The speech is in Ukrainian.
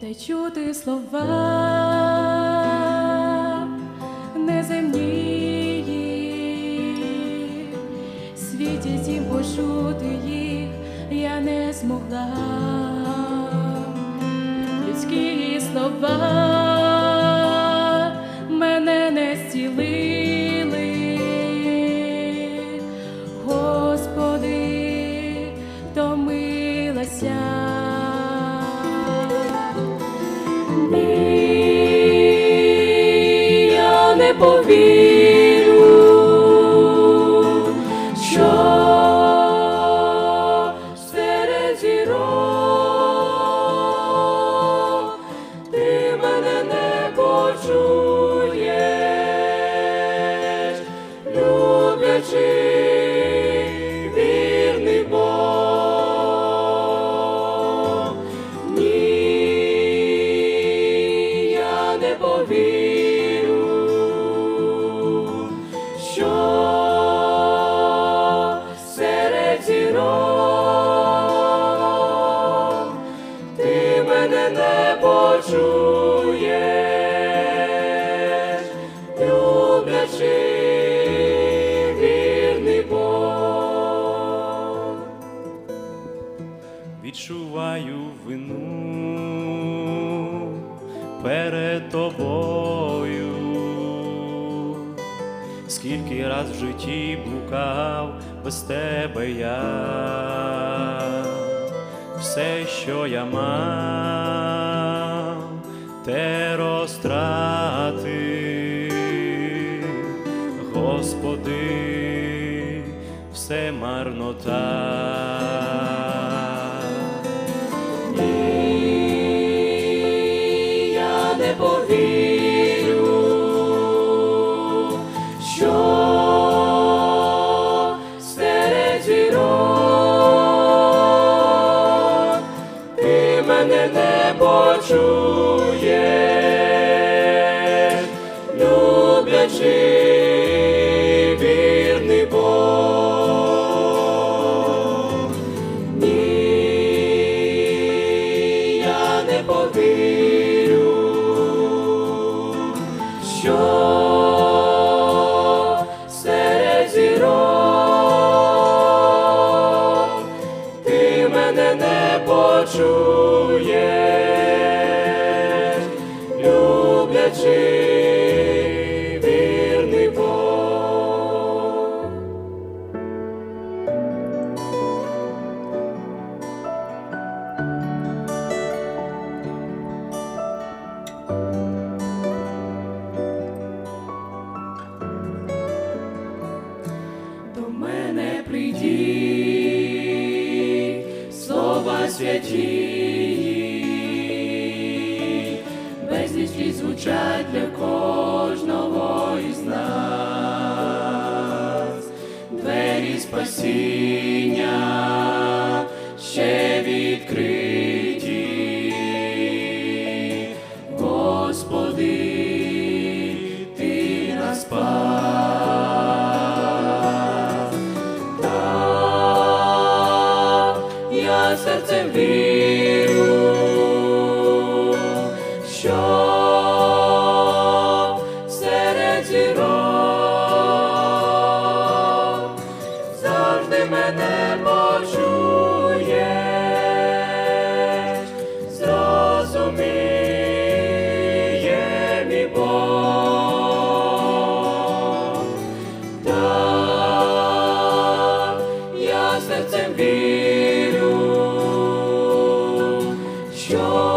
де чути слова неземні, світять тім почути їх я не змогла. Людські слова. Я відчуваю вину перед тобою, скільки раз в житті блукав без тебе я, все, що я мав, те розтрати, Господи, все марнота. Ні, я не повірю, що серед зірок ти мене не почуєш, не що серед ти мене не почуєш, слово слова святі, безліч слів звучать для кожного із нас, двері спасіння серцем вірю, що серед зірок завжди мене почуєш, зрозуміє мій Бог. Так, я серцем вірю, joy.